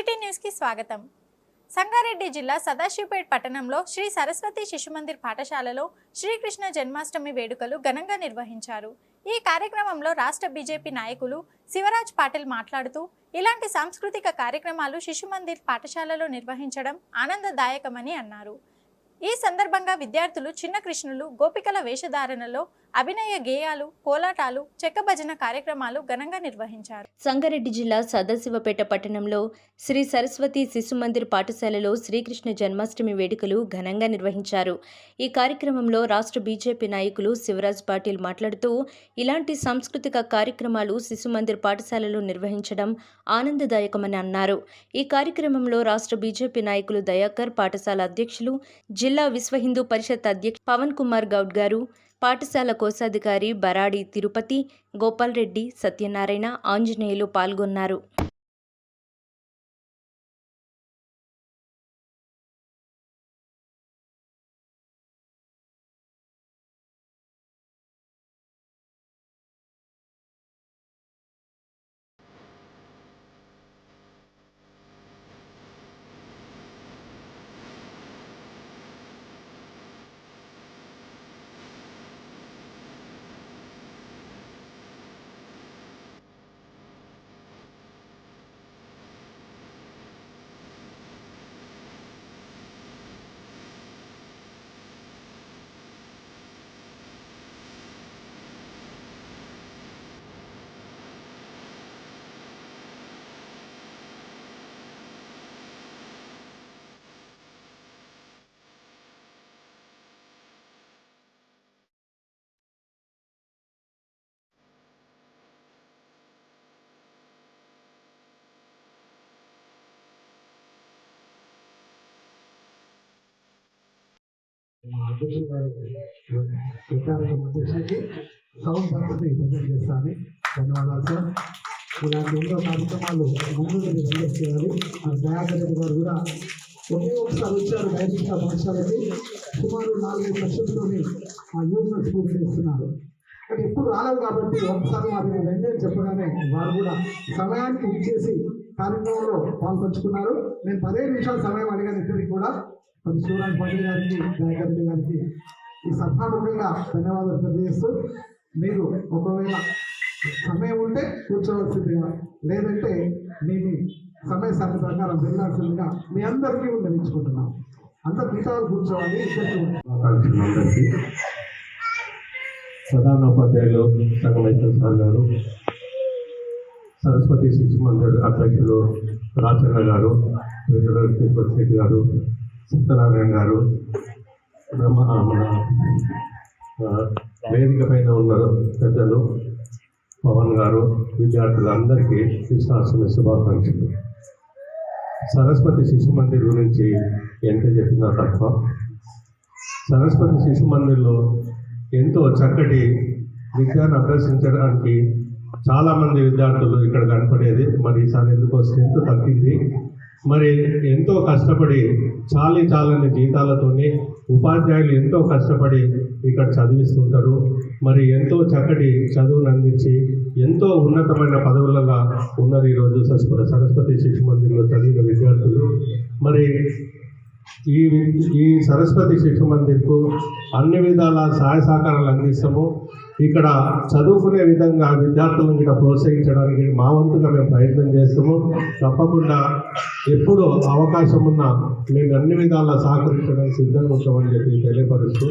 City న్యూస్కి స్వాగతం. సంగారెడ్డి జిల్లా సదాశివపేట్ పట్టణంలో శ్రీ సరస్వతి శిశుమందిర్ పాఠశాలలో శ్రీకృష్ణ జన్మాష్టమి వేడుకలు ఘనంగా నిర్వహించారు. ఈ కార్యక్రమంలో రాష్ట్ర బీజేపీ నాయకులు శివరాజ్ పాటిల్ మాట్లాడుతూ ఇలాంటి సాంస్కృతిక కార్యక్రమాలు శిశుమందిర్ పాఠశాలలో నిర్వహించడం ఆనందదాయకమని అన్నారు. ఈ సందర్భంగా విద్యార్థులు చిన్న కృష్ణులు గోపికల వేషధారణలో అభినయ గేయాలు కోలాటాలు చెక్క భజన కార్యక్రమాలు ఘనంగా నిర్వహించారు. సంగారెడ్డి జిల్లా సదాశివపేట పట్టణంలో శ్రీ సరస్వతి శిశు మందిర్ పాఠశాలలో శ్రీకృష్ణ జన్మాష్టమి వేడుకలు ఘనంగా నిర్వహించారు. ఈ కార్యక్రమంలో రాష్ట్ర బీజేపీ నాయకులు శివరాజ్ పాటిల్ మాట్లాడుతూ ఇలాంటి సాంస్కృతిక కార్యక్రమాలు శిశు మందిర్ పాఠశాలలో నిర్వహించడం ఆనందదాయకమని అన్నారు. ఈ కార్యక్రమంలో రాష్ట్ర బీజేపీ నాయకులు దయాకర్ పాఠశాల అధ్యక్షులు జిల్లా విశ్వ హిందూ పరిషత్ అధ్యక్ష పవన్ కుమార్ గౌడ్ గారు పాఠశాల కోశాధికారి బరాడి తిరుపతి గోపాల్ రెడ్డి సత్యనారాయణ ఆంజనేయులు పాల్గొన్నారు. సౌండ్ చేస్తాను ధన్యవాదాలు సార్ ఇలాంటి ఎన్నో కార్యక్రమాలు ముందు చేయాలి ఆ దయాకరెడ్డి గారు కూడా ఒకే ఒకసారి వచ్చారు డైరెక్ట్ పాఠశాలకి సుమారు నాలుగైదు లక్షలతోని ఆ యూత్ను పూర్తి చేస్తున్నారు కానీ ఎప్పుడు రాలేదు కాబట్టి ఒకసారి వారిని వెంటనే చెప్పగానే వారు కూడా సమయానికి ఇచ్చేసి కార్యక్రమంలో పాల్పంచుకున్నారు నేను పదిహేను నిమిషాల సమయం అడిగాను ఇద్దరికి కూడా మరి శివరాజ్ పాటిల్ గారికి నాయకత్వం గారికి ఈ సభాముఖంగా ధన్యవాదాలు తెలియజేస్తూ మీరు ఒకవేళ సమయం ఉంటే కూర్చోవలసిందిగా లేదంటే మీ సమయ సాధన ప్రకారం వెళ్ళాల్సిందిగా మీ అందరికీ నిర్ణయించుకుంటున్నాం. అందరు మిగతా కూర్చోవాలి ఇద్దరికి అందరికీ ప్రధానోపాధ్యాయులు సంగమేశ్వర సార్ గారు సరస్వతి శిశు మందిర్ అధ్యక్షులు రాచన్న గారు ట్రెజరర్ తిరుపతి రెడ్డి గారు సత్యనారాయణ గారు బ్రహ్మ మన వేదిక పైన ఉన్న పెద్దలు పవన్ గారు విద్యార్థులందరికీ కృష్ణాష్టమి శుభాకాంక్షలు. సరస్వతి శిశు మందిర్ గురించి ఎంత చెప్పినా తప్ప సరస్వతి శిశు మందిర్లో ఎంతో చక్కటి విద్యను అభ్యసించడానికి చాలామంది విద్యార్థులు ఇక్కడ కనపడేది. మరి ఈసారి ఎందుకో స్ట్రెంత్ తగ్గింది? మరి ఎంతో కష్టపడి చాలి చాలని జీతాలతోనే ఉపాధ్యాయులు ఎంతో కష్టపడి ఇక్కడ చదివిస్తుంటారు. మరి ఎంతో చక్కటి చదువును అందించి ఎంతో ఉన్నతమైన పదవులలో ఉన్నారు ఈరోజు సరస్వతి సరస్వతి శిశు మందిర్లో చదివిన విద్యార్థులు. మరి ఈ ఈ సరస్వతి శిశు మందిర్కు అన్ని విధాల సహాయ సహకారాలు అందిస్తాము. ఇక్కడ చదువుకునే విధంగా విద్యార్థులను కూడా ప్రోత్సహించడానికి మా వంతుగా మేము ప్రయత్నం చేస్తాము తప్పకుండా ఎప్పుడు అవకాశం ఉన్నా మేము అన్ని విధాలా సహకరించడానికి సిద్ధంగా ఉంటామని చెప్పి తెలియపరుస్తూ